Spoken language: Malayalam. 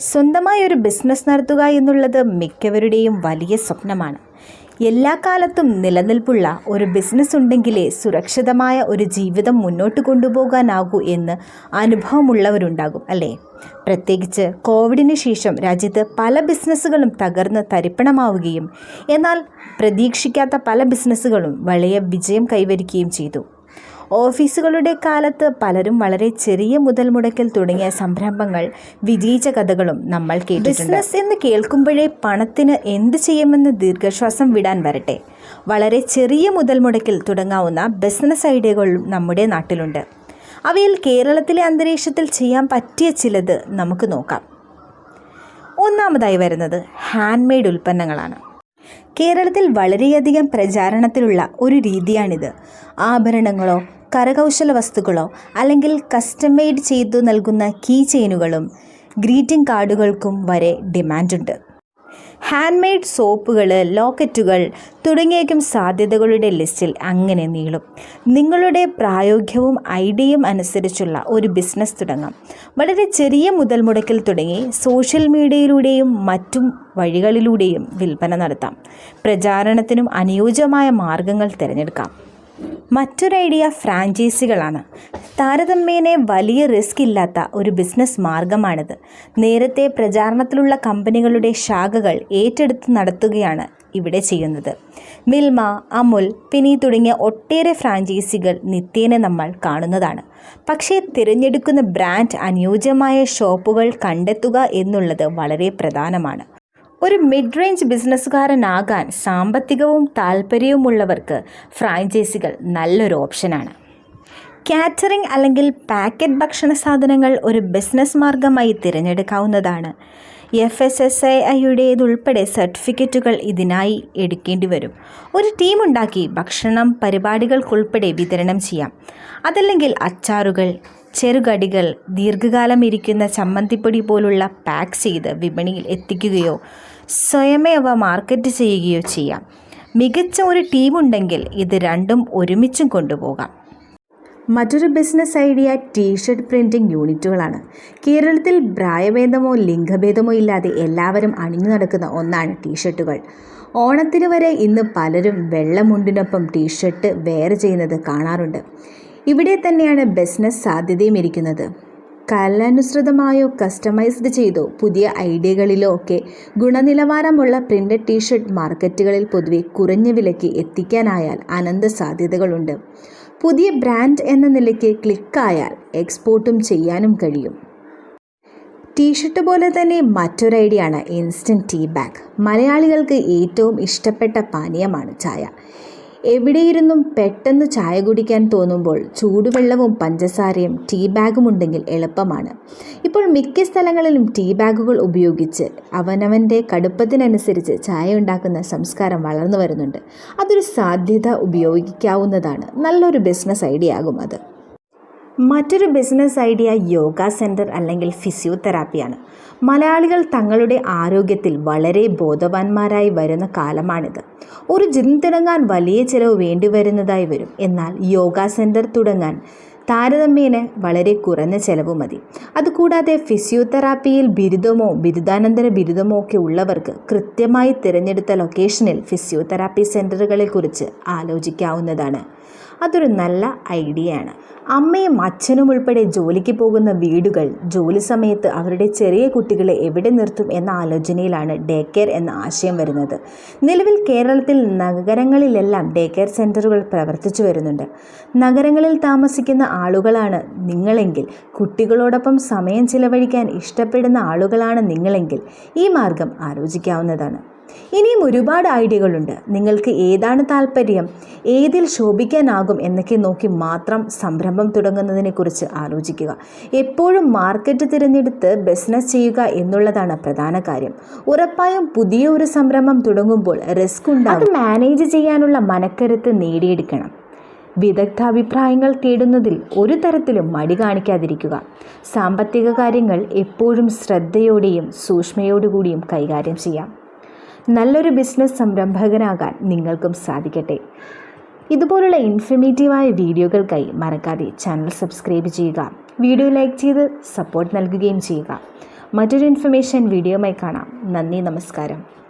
സ്വന്തമായി ഒരു ബിസിനസ് നടത്തുക എന്നുള്ളത് മിക്കവരുടെയും വലിയ സ്വപ്നമാണ്. എല്ലാ കാലത്തും നിലനിൽപ്പുള്ള ഒരു ബിസിനസ് ഉണ്ടെങ്കിലേ സുരക്ഷിതമായ ഒരു ജീവിതം മുന്നോട്ട് കൊണ്ടുപോകാനാകൂ എന്ന് അനുഭവമുള്ളവരുണ്ടാകും അല്ലേ? പ്രത്യേകിച്ച് കോവിഡിന് ശേഷം രാജ്യത്ത് പല ബിസിനസ്സുകളും തകർന്ന് തരിപ്പണമാവുകയും എന്നാൽ പ്രതീക്ഷിക്കാത്ത പല ബിസിനസ്സുകളും വലിയ വിജയം കൈവരിക്കുകയും ചെയ്തു. ഓഫീസുകളുടെ കാലത്ത് പലരും വളരെ ചെറിയ മുതൽ മുടക്കൽ തുടങ്ങിയ സംരംഭങ്ങൾ വിജയിച്ച കഥകളും നമ്മൾ കേട്ടിട്ടുണ്ട്. ബിസിനസ് എന്ന് കേൾക്കുമ്പോഴേ പണത്തിന് എന്ത് ചെയ്യുമെന്ന് ദീർഘശ്വാസം വിടാൻ വരട്ടെ. വളരെ ചെറിയ മുതൽ മുടക്കിൽ തുടങ്ങാവുന്ന ബിസിനസ് ഐഡിയകളും നമ്മുടെ നാട്ടിലുണ്ട്. അവയിൽ കേരളത്തിലെ അന്തരീക്ഷത്തിൽ ചെയ്യാൻ പറ്റിയ ചിലത് നമുക്ക് നോക്കാം. ഒന്നാമതായി വരുന്നത് ഹാൻഡ് മെയ്ഡ് ഉൽപ്പന്നങ്ങളാണ്. കേരളത്തിൽ വളരെയധികം പ്രചാരണത്തിലുള്ള ഒരു രീതിയാണിത്. ആഭരണങ്ങളോ കരകൗശല വസ്തുക്കളോ അല്ലെങ്കിൽ കസ്റ്റം മെയ്ഡ് ചെയ്തു നൽകുന്ന കീ ചെയിനുകളും ഗ്രീറ്റിംഗ് കാർഡുകൾക്കും വരെ ഡിമാൻഡുണ്ട് ഹാൻഡ് മെയ്ഡ് സോപ്പുകൾ ലോക്കറ്റുകൾ തുടങ്ങിയേക്കും സാധ്യതകളുടെ ലിസ്റ്റിൽ അങ്ങനെ നീളും. നിങ്ങളുടെ പ്രായോഗികവും ഐഡിയയും അനുസരിച്ചുള്ള ഒരു ബിസിനസ് തുടങ്ങാം. വളരെ ചെറിയ മുതൽ മുടക്കിൽ തുടങ്ങി സോഷ്യൽ മീഡിയയിലൂടെയും മറ്റും വഴികളിലൂടെയും വിൽപ്പന നടത്താം. പ്രചാരണത്തിനും അനുയോജ്യമായ മാർഗങ്ങൾ തിരഞ്ഞെടുക്കാം. മറ്റൊരു ഐഡിയ ഫ്രാഞ്ചൈസികളാണ്. താരതമ്യേന വലിയ റിസ്ക് ഇല്ലാത്ത ഒരു ബിസിനസ് മാർഗമാണിത്. നേരത്തെ പ്രചാരണത്തിലുള്ള കമ്പനികളുടെ ശാഖകൾ ഏറ്റെടുത്ത് നടത്തുകയാണ് ഇവിടെ ചെയ്യുന്നത്. മിൽമ അമുൽ പിനി തുടങ്ങിയ ഒട്ടേറെ ഫ്രാഞ്ചൈസികൾ നിത്യേന നമ്മൾ കാണുന്നതാണ്. പക്ഷേ തിരഞ്ഞെടുക്കുന്ന ബ്രാൻഡ് അനുയോജ്യമായ ഷോപ്പുകൾ കണ്ടെത്തുക എന്നുള്ളത് വളരെ പ്രധാനമാണ്. ഒരു മിഡ് റേഞ്ച് ബിസിനസ്സുകാരനാകാൻ സാമ്പത്തികവും താല്പര്യവുമുള്ളവർക്ക് ഫ്രാഞ്ചൈസികൾ നല്ലൊരു ഓപ്ഷനാണ്. കാറ്ററിംഗ് അല്ലെങ്കിൽ പാക്കറ്റ് ഭക്ഷണ സാധനങ്ങൾ ഒരു ബിസിനസ് മാർഗമായി തിരഞ്ഞെടുക്കാവുന്നതാണ്. എഫ് എസ് എസ് ഐ ഐയുടേതുൾപ്പെടെ സർട്ടിഫിക്കറ്റുകൾ ഇതിനായി എടുക്കേണ്ടി വരും ഒരു ടീമുണ്ടാക്കി ഭക്ഷണം പരിപാടികൾക്കുൾപ്പെടെ വിതരണം ചെയ്യാം. അതല്ലെങ്കിൽ അച്ചാറുകൾ ചെറുകടികൾ ദീർഘകാലം ഇരിക്കുന്ന ചമ്മന്തിപ്പൊടി പോലുള്ള പാക്ക് ചെയ്ത് വിപണിയിൽ എത്തിക്കുകയോ സ്വയമേ അവ മാർക്കറ്റ് ചെയ്യുകയോ ചെയ്യാം. മികച്ച ഒരു ടീമുണ്ടെങ്കിൽ ഇത് രണ്ടും ഒരുമിച്ചും കൊണ്ടുപോകാം. മറ്റൊരു ബിസിനസ് ഐഡിയ ടീഷർട്ട് പ്രിന്റിംഗ് യൂണിറ്റുകളാണ് കേരളത്തിൽ പ്രായഭേദമോ ലിംഗഭേദമോ ഇല്ലാതെ എല്ലാവരും അണിഞ്ഞു നടക്കുന്ന ഒന്നാണ് ടീഷർട്ടുകൾ ഓണത്തിന് വരെ ഇന്ന് പലരും വെള്ളമുണ്ടിനൊപ്പം ടീഷർട്ട് വെയർ ചെയ്യുന്നത് കാണാറുണ്ട്. ഇവിടെ തന്നെയാണ് ബിസിനസ് സാധ്യതയും ഇരിക്കുന്നത്. കാലാനുസൃതമായോ കസ്റ്റമൈസ്ഡ് ചെയ്തോ? പുതിയ ഐഡിയകളിലോ ഒക്കെ ഗുണനിലവാരമുള്ള പ്രിന്റഡ് ടീഷർട്ട് മാർക്കറ്റുകളിൽ പൊതുവെ കുറഞ്ഞ വിലയ്ക്ക് എത്തിക്കാനായാൽ അനന്ത സാധ്യതകളുണ്ട്. പുതിയ ബ്രാൻഡ് എന്ന നിലയ്ക്ക് ക്ലിക്കായാൽ എക്സ്പോർട്ടും ചെയ്യാനും കഴിയും. ടീഷർട്ട് പോലെ തന്നെ മറ്റൊരു ഐഡിയ ആണ് ഇൻസ്റ്റന്റ് ടീ ബാഗ് മലയാളികൾക്ക് ഏറ്റവും ഇഷ്ടപ്പെട്ട പാനീയമാണ് ചായ. എവിടെയിരുന്നും പെട്ടെന്ന് ചായ കുടിക്കാൻ തോന്നുമ്പോൾ ചൂടുവെള്ളവും പഞ്ചസാരയും ടീ ബാഗും ഉണ്ടെങ്കിൽ എളുപ്പമാണ്. ഇപ്പോൾ മിക്ക സ്ഥലങ്ങളിലും ടീ ബാഗുകൾ ഉപയോഗിച്ച് അവനവന്റെ കടുപ്പത്തിനനുസരിച്ച് ചായ ഉണ്ടാക്കുന്ന സംസ്കാരം വളർന്നു വരുന്നുണ്ട്. അതൊരു സാധ്യത ഉപയോഗിക്കാവുന്നതാണ്. നല്ലൊരു ബിസിനസ് ഐഡിയ ആകും അത്. മറ്റൊരു ബിസിനസ് ഐഡിയ യോഗ സെന്റർ അല്ലെങ്കിൽ ഫിസിയോതെറാപ്പിയാണ്. മലയാളികൾ തങ്ങളുടെ ആരോഗ്യത്തിൽ വളരെ ബോധവാന്മാരായി വരുന്ന കാലമാണിത്. ഒരു ജിം തുടങ്ങാൻ വലിയ ചിലവ് വേണ്ടിവരുന്നതായി വരും. എന്നാൽ യോഗ സെന്റർ തുടങ്ങാൻ താരതമ്യേന വളരെ കുറഞ്ഞ ചെലവ് മതി. അതുകൂടാതെ ഫിസിയോതെറാപ്പിയിൽ ബിരുദമോ ബിരുദാനന്തര ബിരുദമോ ഒക്കെ ഉള്ളവർക്ക് കൃത്യമായി തിരഞ്ഞെടുത്ത ലൊക്കേഷനിൽ ഫിസിയോതെറാപ്പി സെന്ററുകളെക്കുറിച്ച് ആലോചിക്കാവുന്നതാണ്. അതൊരു നല്ല ഐഡിയയാണ്. അമ്മയും അച്ഛനും ഉൾപ്പെടെ ജോലിക്ക് പോകുന്ന വീടുകൾ ജോലി സമയത്ത് അവരുടെ ചെറിയ കുട്ടികളെ എവിടെ നിർത്തും എന്ന ആലോചനയിലാണ് ഡേ കെയർ എന്ന ആശയം വരുന്നത്. നിലവിൽ കേരളത്തിൽ നഗരങ്ങളിലെല്ലാം ഡേ കെയർ സെന്ററുകൾ പ്രവർത്തിച്ചു വരുന്നുണ്ട്. നഗരങ്ങളിൽ താമസിക്കുന്ന ആളുകളാണ് നിങ്ങളെങ്കിൽ. കുട്ടികളോടൊപ്പം സമയം ചിലവഴിക്കാൻ ഇഷ്ടപ്പെടുന്ന ആളുകളാണ് നിങ്ങളെങ്കിൽ. ഈ മാർഗം ആലോചിക്കാവുന്നതാണ്. ഇനിയും ഒരുപാട് ഐഡിയകളുണ്ട്. നിങ്ങൾക്ക് ഏതാണ് താല്പര്യം ഏതിൽ ശോഭിക്കാനാകും എന്നൊക്കെ നോക്കി മാത്രം സംരംഭം തുടങ്ങുന്നതിനെക്കുറിച്ച് ആലോചിക്കുക. എപ്പോഴും മാർക്കറ്റ് തിരഞ്ഞെടുത്ത് ബിസിനസ് ചെയ്യുക എന്നുള്ളതാണ് പ്രധാന കാര്യം. ഉറപ്പായും പുതിയ ഒരു സംരംഭം തുടങ്ങുമ്പോൾ റിസ്ക് ഉണ്ടാകും അത് മാനേജ് ചെയ്യാനുള്ള മനക്കരുത്ത് നേടിയെടുക്കണം. വിദഗ്ധാഭിപ്രായങ്ങൾ തേടുന്നതിൽ ഒരു തരത്തിലും മടി കാണിക്കാതിരിക്കുക. സാമ്പത്തിക കാര്യങ്ങൾ എപ്പോഴും ശ്രദ്ധയോടെയും സൂക്ഷ്മയോടുകൂടിയും കൈകാര്യം ചെയ്യാം. നല്ലൊരു ബിസിനസ് സംരംഭകനാകാൻ നിങ്ങൾക്കും സാധിക്കട്ടെ. ഇതുപോലുള്ള ഇൻഫർമേറ്റീവായ വീഡിയോകൾക്കായി മറക്കാതെ ചാനൽ സബ്സ്ക്രൈബ് ചെയ്യുക. വീഡിയോ ലൈക്ക് ചെയ്ത് സപ്പോർട്ട് നൽകുകയും ചെയ്യുക. മറ്റൊരു ഇൻഫർമേഷൻ വീഡിയോയുമായി കാണാം. നന്ദി നമസ്കാരം.